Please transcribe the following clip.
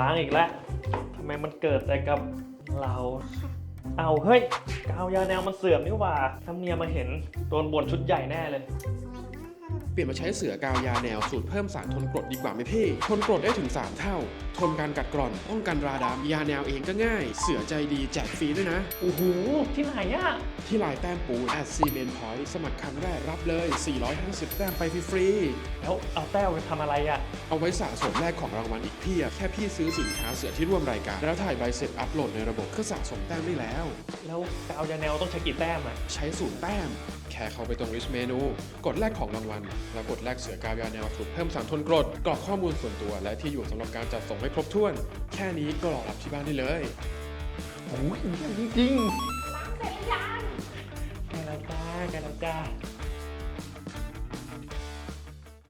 ล้างอีกแล้วทำไมมันเกิดแต่กับเรา เอาเฮ้ยกาวยาแนวมันเสื่อมนี่หว่าถ้าเมียมาเห็นโดนบ่นชุดใหญ่แน่เลย เปลี่ยนมาใช้เสือกาวยาแนวสูตรเพิ่มสารทนกรดดีกว่าไหมพี่ ทนกรดได้ถึง 3 เท่า ทนการกัดกร่อน ป้องกันราดำยาแนวเองก็ง่าย เสือใจดีแจกฟรีด้วยนะ โอ้โห ที่ไหนอะที่ไลน์แต้มปูแอดซีเมนพอยต์สมัครครั้งแรกรับเลย 450 แต้มไปฟรีแล้วเอาแต้วไปทำอะไรอะๆเอาไว้สะสมแลกของรางวัลอีกเพียบแค่พี่ซื้อสินค้าเสือที่ร่วมรายการ แล้วถ่ายใบเสร็จอัปโหลดในระบบก็สะสมแต้มได้แล้ว แล้วกาวยาแนวต้องใช้กี่แต้มอะใช้ศูนย์แต้ม แค่เข้าไปตรง list เมนู กดแลกของรางวัลแล้วกดแลกเสือกาวยาแนวสูตรเพิ่มสารทนกรดกรอกข้อมูลส่วนตัว และที่อยู่สำหรับการจัดส่งให้ครบถ้วน แค่นี้ก็รอรับที่บ้านได้เลยโอ้ยจริงจริงๆแกแล้วจ้าแกแล้วจ้า